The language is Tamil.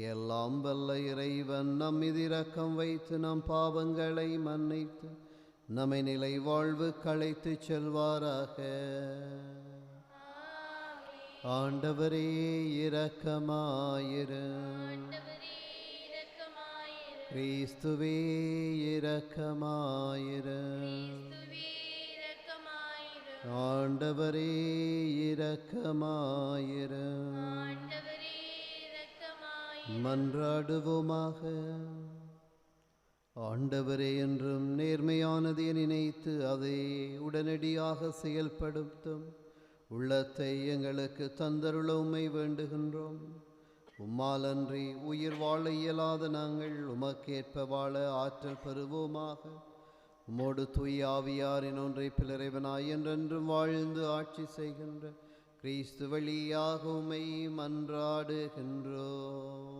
எல்லாம் வல்ல இறைவன் நம் இதிரக்கம் வைத்து நம் பாவங்களை மன்னித்து நம்மை நிலை வாழ்வு களைத்து செல்வாராக. ஆண்டவரே இரக்கமாயிரு. கிறிஸ்துவே இரக்கமாயிரு ஆண்டவரே இரக்கமாயிரு. ஆண்டவரே இரக்கமாயிரு. மன்றாடுவோமாக. ஆண்டவரே என்றும் நேர்மையானதை நினைத்து அதை உடனடியாக செயல்படுத்தும். உள்ளத்தை எங்களுக்கு தந்தருள உம்மை வேண்டுகின்றோம். உம்மாலன்றி உயிர் வாழ இயலாத நாங்கள் உமக்கேற்ப வாழ ஆற்றல் பெறுவோமாக. உம்மோடு தூய் ஆவியாரின் ஒன்றை பிளறைவனாய் என்றென்றும் வாழ்ந்து ஆட்சி செய்கின்ற கிறிஸ்து வழியாக மன்றாடுகின்றோம்.